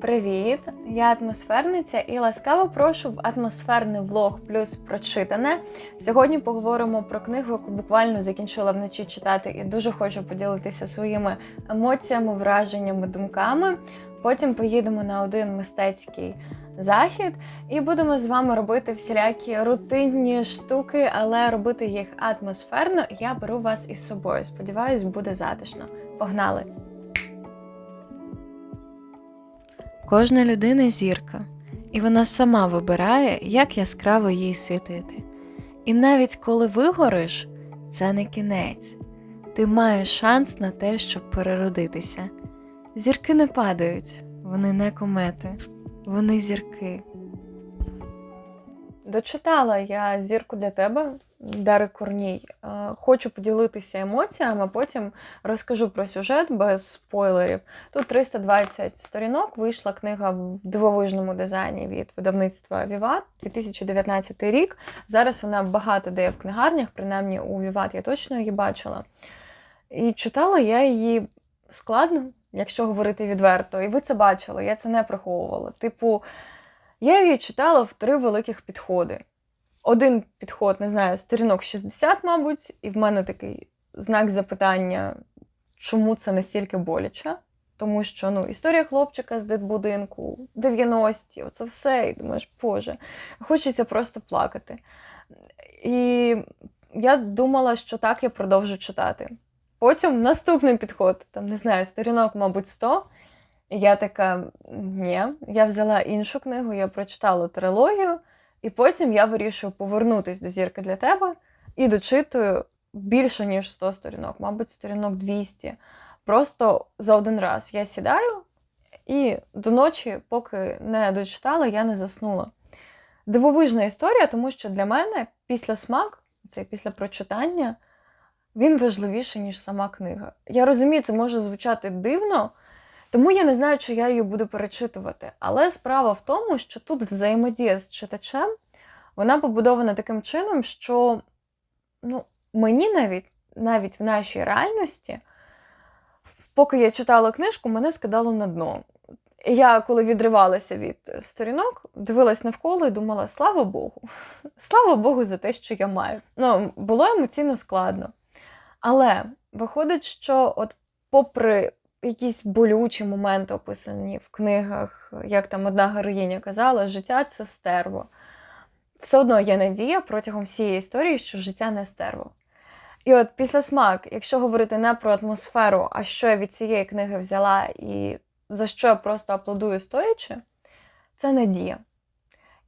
Привіт! Я атмосферниця і ласкаво прошу в атмосферний влог плюс прочитане. Сьогодні поговоримо про книгу, яку буквально закінчила вночі читати, і дуже хочу поділитися своїми емоціями, враженнями, думками. Потім поїдемо на один мистецький захід і будемо з вами робити всілякі рутинні штуки, але робити їх атмосферно. Я беру вас із собою. Сподіваюсь, буде затишно. Погнали! Кожна людина зірка, і вона сама вибирає, як яскраво їй світити. І навіть коли вигориш, це не кінець. Ти маєш шанс на те, щоб переродитися. Зірки не падають, вони не комети, вони зірки. Дочитала я зірку для тебе, Дари Корній. Е, Хочу поділитися емоціями, а потім розкажу про сюжет без спойлерів. Тут 320 сторінок. Вийшла книга в дивовижному дизайні від видавництва Віват 2019 рік. Зараз вона багато де в книгарнях, принаймні у Віват я точно її бачила. І читала я її складно, якщо говорити відверто. І ви це бачили, я це не приховувала. Типу, я її читала в три великих підходи. Один підход, не знаю, сторінок 60, мабуть, і в мене такий знак запитання, чому це настільки боляче. Тому що ну, історія хлопчика з дитбудинку, 90-ті, оце все, і думаєш, Боже, хочеться просто плакати. І я думала, що так я продовжу читати. Потім наступний підход, там, не знаю, сторінок, мабуть, 100. І я така, ні, я взяла іншу книгу, я прочитала трилогію, і потім я вирішую повернутися до зірки для тебе і дочитую більше, ніж 100 сторінок, мабуть, сторінок 200. Просто за один раз я сідаю і до ночі, поки не дочитала, я не заснула. Дивовижна історія, тому що для мене після смак, це після прочитання, він важливіший, ніж сама книга. Я розумію, це може звучати дивно, тому я не знаю, чи я її буду перечитувати. Але справа в тому, що тут взаємодія з читачем, вона побудована таким чином, що ну, мені навіть, навіть в нашій реальності, поки я читала книжку, мене скидало на дно. Я, коли відривалася від сторінок, дивилась навколо і думала: слава Богу, слава Богу, за те, що я маю. Ну, було емоційно складно. Але виходить, що, от, попри якісь болючі моменти, описані в книгах, як там одна героїня казала, життя це стерво. Все одно є надія протягом всієї історії, що життя не стерво. І от після смак, якщо говорити не про атмосферу, а що я від цієї книги взяла і за що я просто аплодую стоячи, це надія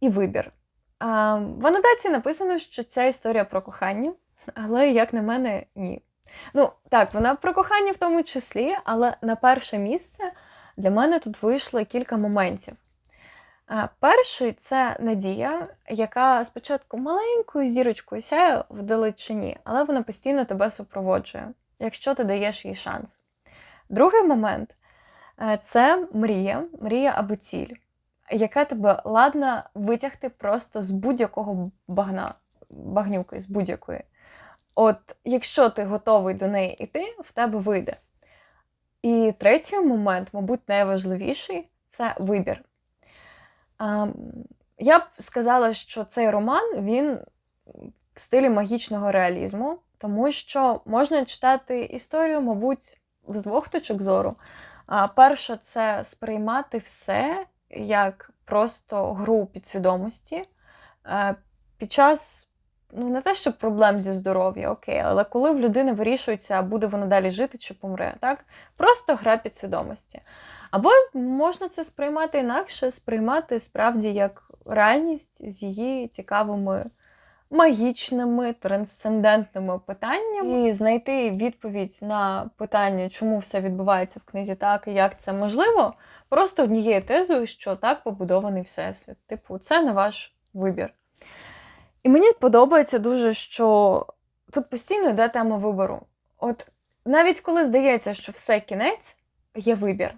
і вибір. В анотації написано, що ця історія про кохання, але, як на мене, ні. Ну, так, вона про кохання в тому числі, але на перше місце для мене тут вийшло кілька моментів. Перший це надія, яка спочатку маленькою зірочкою сяє в далечині, але вона постійно тебе супроводжує, якщо ти даєш їй шанс. Другий момент е, це мрія, мрія або ціль, яка тебе ладна витягти просто з будь-якого багна, багнюки, з будь-якої. От, якщо ти готовий до неї йти, в тебе вийде. І третій момент, мабуть, найважливіший це вибір. Я б сказала, що цей роман він в стилі магічного реалізму, тому що можна читати історію, мабуть, з двох точок зору. Перше, це сприймати все як просто гру підсвідомості. Під час, ну, не те, що проблем зі здоров'я, окей, але коли в людини вирішується, буде вона далі жити чи помре, так? Просто гра підсвідомості. Або можна це сприймати інакше, сприймати справді як реальність з її цікавими магічними, трансцендентними питаннями, і знайти відповідь на питання, чому все відбувається в книзі так і як це можливо, просто однією тезою, що так побудований всесвіт. Типу, це на ваш вибір. І мені подобається дуже, що тут постійно йде тема вибору. От навіть коли здається, що все кінець, є вибір.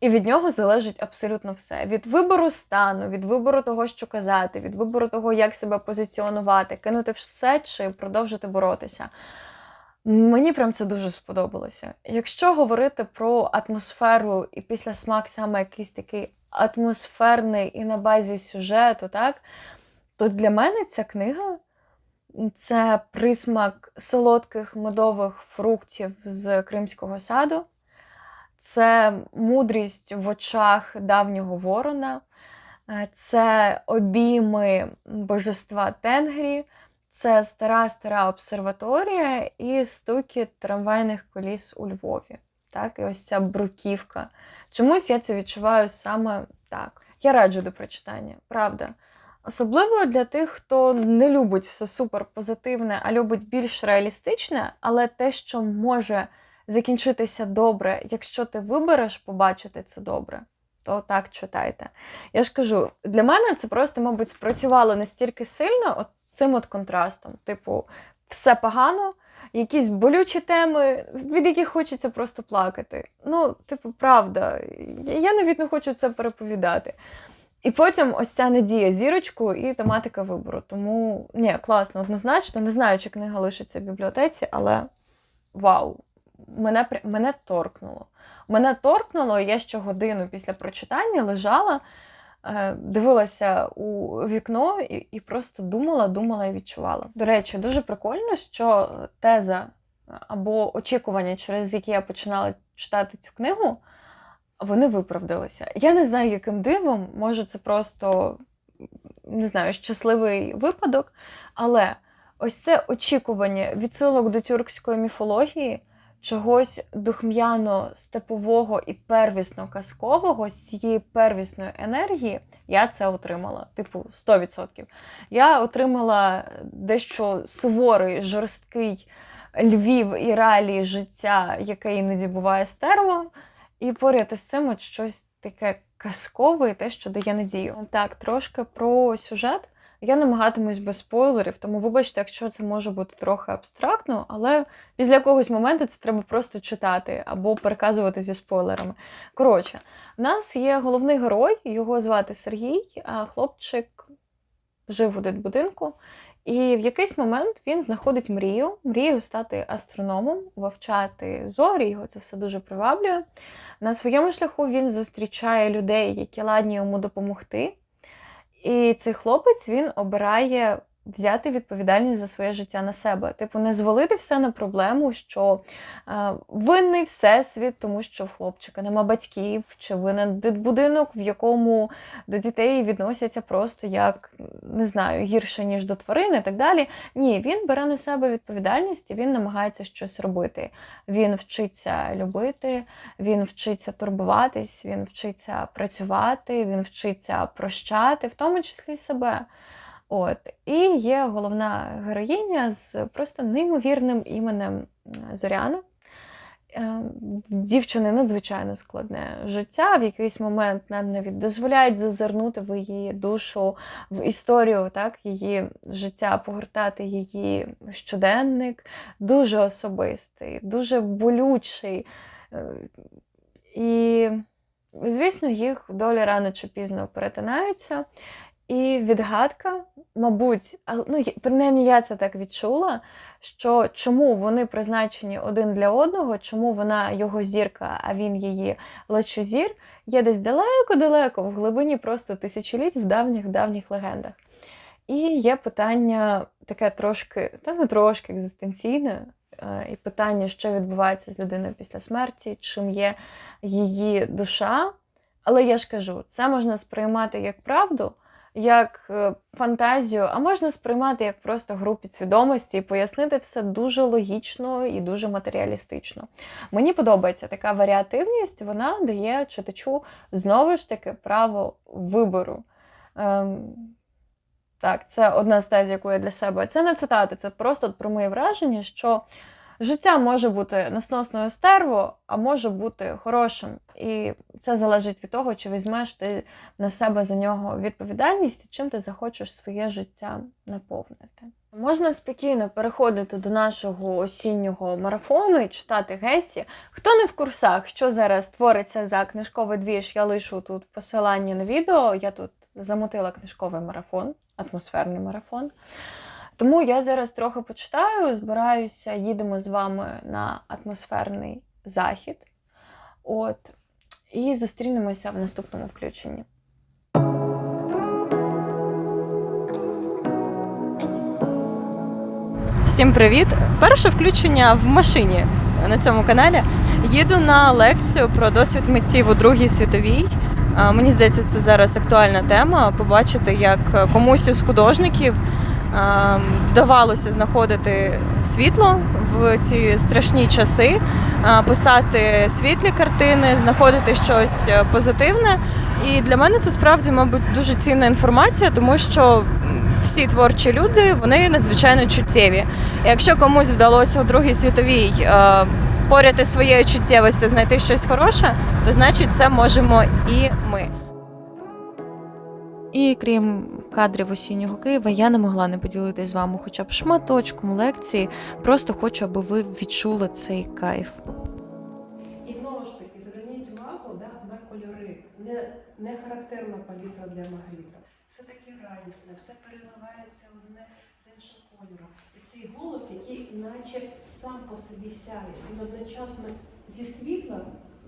І від нього залежить абсолютно все: від вибору стану, від вибору того, що казати, від вибору того, як себе позиціонувати, кинути все чи продовжити боротися. Мені прям це дуже сподобалося. Якщо говорити про атмосферу і після смак саме якийсь такий атмосферний і на базі сюжету, так, то для мене ця книга це присмак солодких медових фруктів з Кримського саду, це мудрість в очах давнього ворона, е, це обійми божества Тенгрі, це стара стара обсерваторія і стукіт трамвайних коліс у Львові. Так, і ось ця бруківка. Чомусь я це відчуваю саме так. Я раджу до прочитання, правда. Особливо для тих, хто не любить все супер позитивне, а любить більш реалістичне, але те, що може закінчитися добре, якщо ти вибереш побачити це добре, то так читайте. Я ж кажу, для мене це просто, мабуть, спрацювало настільки сильно от цим от контрастом. Типу, все погано, якісь болючі теми, від яких хочеться просто плакати. Ну, типу, правда, я навіть не хочу це переповідати. І потім ось ця надія зірочку і тематика вибору. Тому ні, класно, однозначно. Не знаю, чи книга лишиться в бібліотеці, але вау! Мене мене торкнуло. Мене торкнуло, я ще годину після прочитання лежала, е, дивилася у вікно і і просто думала, думала і відчувала. До речі, дуже прикольно, що теза або очікування, через які я починала читати цю книгу вони виправдалися. Я не знаю, яким дивом, може, це просто не знаю, щасливий випадок, але ось це очікування відсилок до тюркської міфології, чогось духм'яно-степового і первісно-казкового з цієї первісної енергії, я це отримала. Типу, 100%. Я отримала дещо суворий, жорсткий Львів і реалії життя, яке іноді буває стерво. І поряд із цим от щось таке казкове, те, що дає надію. Так, трошки про сюжет. Я намагатимусь без спойлерів, тому вибачте, якщо це може бути трохи абстрактно, але після якогось моменту це треба просто читати або переказувати зі спойлерами. Коротше, в нас є головний герой, його звати Сергій, а хлопчик жив у дитбудинку. І в якийсь момент він знаходить мрію, мрію стати астрономом, вивчати зорі, його це все дуже приваблює. На своєму шляху він зустрічає людей, які ладні йому допомогти. І цей хлопець він обирає взяти відповідальність за своє життя на себе. Типу, не звалити все на проблему, що е, винний всесвіт, тому що в хлопчика нема батьків, чи винен будинок, в якому до дітей відносяться просто як не знаю, гірше, ніж до тварин і так далі. Ні, він бере на себе відповідальність і він намагається щось робити. Він вчиться любити, він вчиться турбуватись, він вчиться працювати, він вчиться прощати, в тому числі себе. От. І є головна героїня з просто неймовірним іменем Зоряна. Е, дівчини надзвичайно складне життя. В якийсь момент нам навіть дозволяють зазирнути в її душу, в історію так, її життя, погортати її щоденник, дуже особистий, дуже болючий. Е, і, звісно, їх долі рано чи пізно перетинаються. І відгадка, мабуть, ну принаймні я це так відчула, що чому вони призначені один для одного, чому вона його зірка, а він її лечозір, є десь далеко-далеко, в глибині просто тисячоліть в давніх-давніх легендах. І є питання таке трошки, та не трошки екзистенційне, е, і питання, що відбувається з людиною після смерті, чим є її душа. Але я ж кажу, це можна сприймати як правду як е, фантазію, а можна сприймати як просто гру підсвідомості і пояснити все дуже логічно і дуже матеріалістично. Мені подобається така варіативність, вона дає читачу знову ж таки право вибору. Ем, Так, це одна з тез, яку я для себе. Це не цитати, це просто про моє враження, що. Життя може бути несносною стерво, а може бути хорошим. І це залежить від того, чи візьмеш ти на себе за нього відповідальність і чим ти захочеш своє життя наповнити. Можна спокійно переходити до нашого осіннього марафону і читати Гесі. Хто не в курсах, що зараз твориться за книжковий двіж, я лишу тут посилання на відео. Я тут замотила книжковий марафон, атмосферний марафон. Тому я зараз трохи почитаю, збираюся, їдемо з вами на атмосферний захід. От, і зустрінемося в наступному включенні. Всім привіт! Перше включення в машині на цьому каналі. Їду на лекцію про досвід митців у Другій світовій. Мені здається, це зараз актуальна тема. Побачити, як комусь із художників вдавалося знаходити світло в ці страшні часи, писати світлі картини, знаходити щось е, позитивне. І для мене це справді, мабуть, дуже цінна інформація, тому що всі творчі люди вони надзвичайно чуттєві. Якщо комусь вдалося у Другій світовій е, поряд із своєю чуттєвістю знайти щось хороше, то значить це можемо і ми. І крім кадрів осіннього Києва, я не могла не поділитися з вами хоча б шматочком лекції. Просто хочу, аби ви відчули цей кайф. І знову ж таки, зверніть увагу да, на кольори. Не, не характерна палітра для Магрита. Все таке радісне, все переливається одне з іншим кольором. І цей голуб, який наче сам по собі сяє, він одночасно зі світла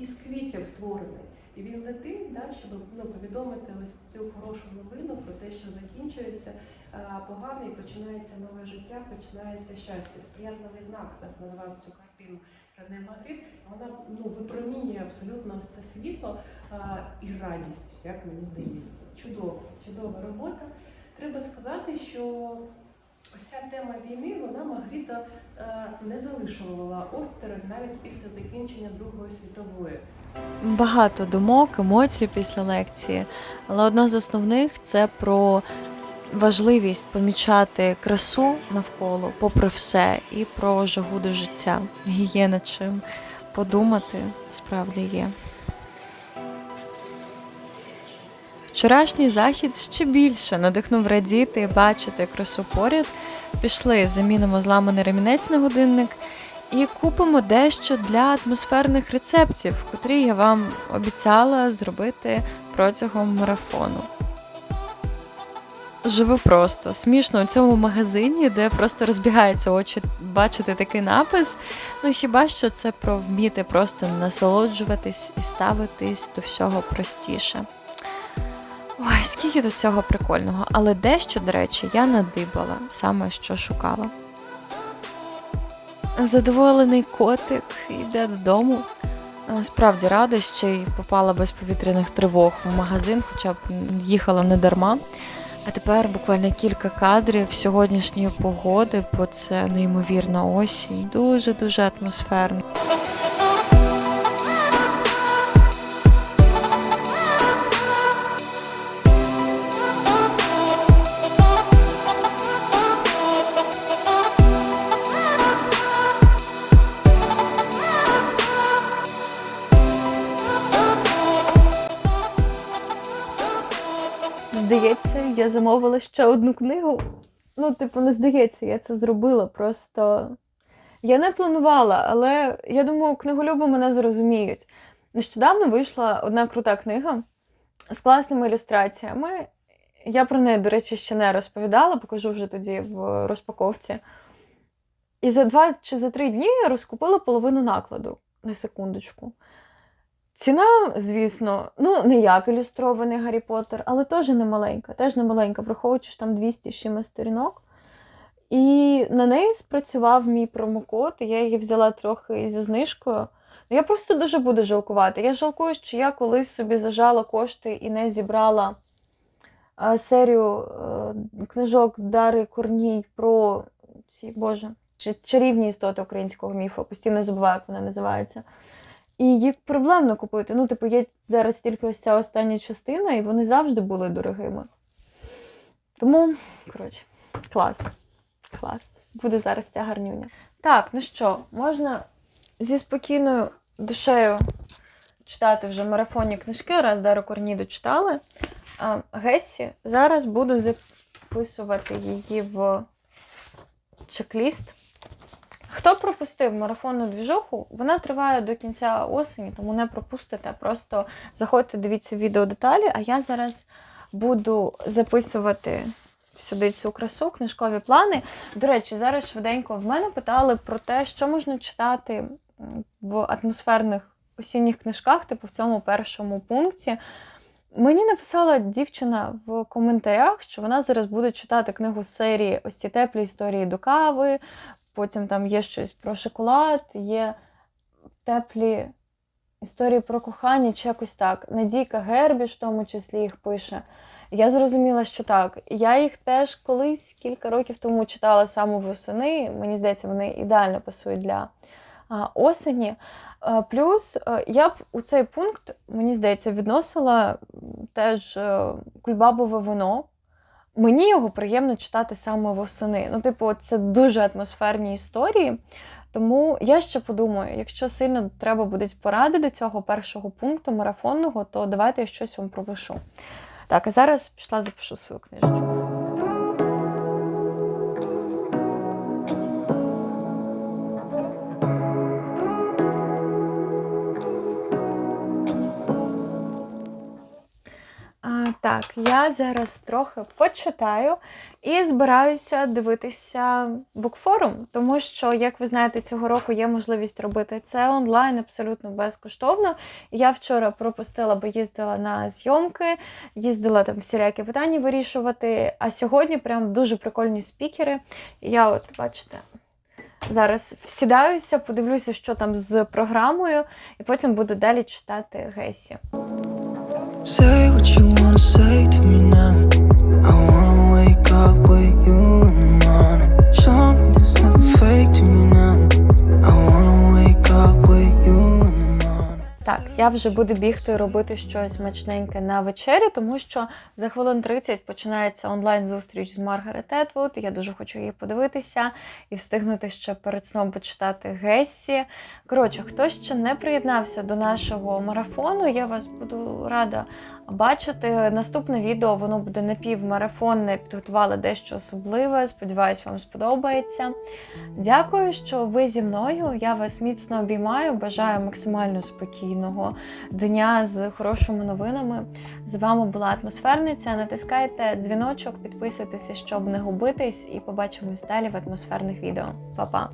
і з квітів створений. І він летить, да, щоб ну, повідомити ось цю хорошу новину про те, що закінчується а, погане і починається нове життя, починається щастя. Сприятливий знак, так називав цю картину Рене Магрит. Вона ну, випромінює абсолютно це світло а, і радість, як мені здається. Чудово, чудова робота. Треба сказати, що ось ця тема війни, вона Магріта е, не залишувала осторонь навіть після закінчення Другої світової. Багато думок, емоцій після лекції, але одна з основних це про важливість помічати красу навколо, попри все, і про жагу до життя. Є над чим подумати справді є. Вчорашній захід ще більше надихнув радіти бачити красу поряд. Пішли, замінимо зламаний ремінець на годинник і купимо дещо для атмосферних рецептів, котрі я вам обіцяла зробити протягом марафону. Живу просто смішно у цьому магазині, де просто розбігаються очі бачити такий напис. Ну хіба що це про вміти просто насолоджуватись і ставитись до всього простіше. Ой, скільки тут цього прикольного, але дещо, до речі, я надибала, саме що шукала. Задоволений котик йде додому. Е, Справді рада, ще й попала без повітряних тривог в магазин, хоча б їхала не дарма. А тепер буквально кілька кадрів сьогоднішньої погоди, бо це неймовірна осінь, дуже-дуже атмосферно. Замовила ще одну книгу. Ну, типу, не здається, я це зробила. Просто я не планувала, але я думаю, книголюби мене зрозуміють. Нещодавно вийшла одна крута книга з класними ілюстраціями. Я про неї, до речі, ще не розповідала, покажу вже тоді в розпаковці. І за два чи за три дні я розкупила половину накладу на секундочку. Ціна, звісно, ну не як ілюстрований Гаррі Поттер, але теж не маленька, теж не маленька, враховуючи що там 200 з чимось сторінок. І на неї спрацював мій промокод, і я її взяла трохи зі знижкою. Я просто дуже буду жалкувати. Я жалкую, що я колись собі зажала кошти і не зібрала е, серію е, книжок Дари Корній про ці, Боже, чарівні істоти українського міфу. Постійно забуваю, як вони називаються. І їх проблемно купити. Ну, типу, є зараз тільки ось ця остання частина, і вони завжди були дорогими. Тому, коротше, клас. Клас. Буде зараз ця гарнюня. Так, ну що, можна зі спокійною душею читати вже марафонні книжки, раз Дару Корні дочитали. А Гесі зараз буду записувати її в чек-ліст. Хто пропустив марафонну двіжуху, вона триває до кінця осені, тому не пропустите. Просто заходьте, дивіться відео деталі, а я зараз буду записувати сюди цю красу, книжкові плани. До речі, зараз швиденько в мене питали про те, що можна читати в атмосферних осінніх книжках, типу в цьому першому пункті. Мені написала дівчина в коментарях, що вона зараз буде читати книгу з серії ось ці теплі історії до кави. Потім там є щось про шоколад, є теплі історії про кохання чи якось так. Надійка Гербіш, в тому числі, їх пише. Я зрозуміла, що так. Я їх теж колись кілька років тому читала саме восени. Мені здається, вони ідеально пасують для осені. А, Плюс е, я б у цей пункт, мені здається, відносила теж е, кульбабове вино. Мені його приємно читати саме восени. Ну, типу, це дуже атмосферні історії. Тому я ще подумаю, якщо сильно треба будуть поради до цього першого пункту марафонного, то давайте я щось вам пропишу. Так, а зараз пішла запишу свою книжечку. Так, я зараз трохи почитаю і збираюся дивитися букфорум, тому що, як ви знаєте, цього року є можливість робити це онлайн абсолютно безкоштовно. Я вчора пропустила, бо їздила на зйомки, їздила там всілякі питання вирішувати. А сьогодні прям дуже прикольні спікери. Я, от бачите. Зараз сідаюся, подивлюся, що там з програмою, і потім буду далі читати Гесі. Say what you wanna say to me now. I wanna wake up with you Так, я вже буду бігти робити щось смачненьке на вечері, тому що за хвилин 30 починається онлайн-зустріч з Маргарет Етвуд. Я дуже хочу її подивитися і встигнути ще перед сном почитати Гессі. Коротше, хто ще не приєднався до нашого марафону, я вас буду рада бачити. Наступне відео воно буде напівмарафонне, підготувала дещо особливе. Сподіваюсь, вам сподобається. Дякую, що ви зі мною. Я вас міцно обіймаю. Бажаю максимально спокійного дня з хорошими новинами. З вами була атмосферниця. Натискайте дзвіночок, підписуйтеся, щоб не губитись, і побачимось далі в атмосферних відео. Па-па!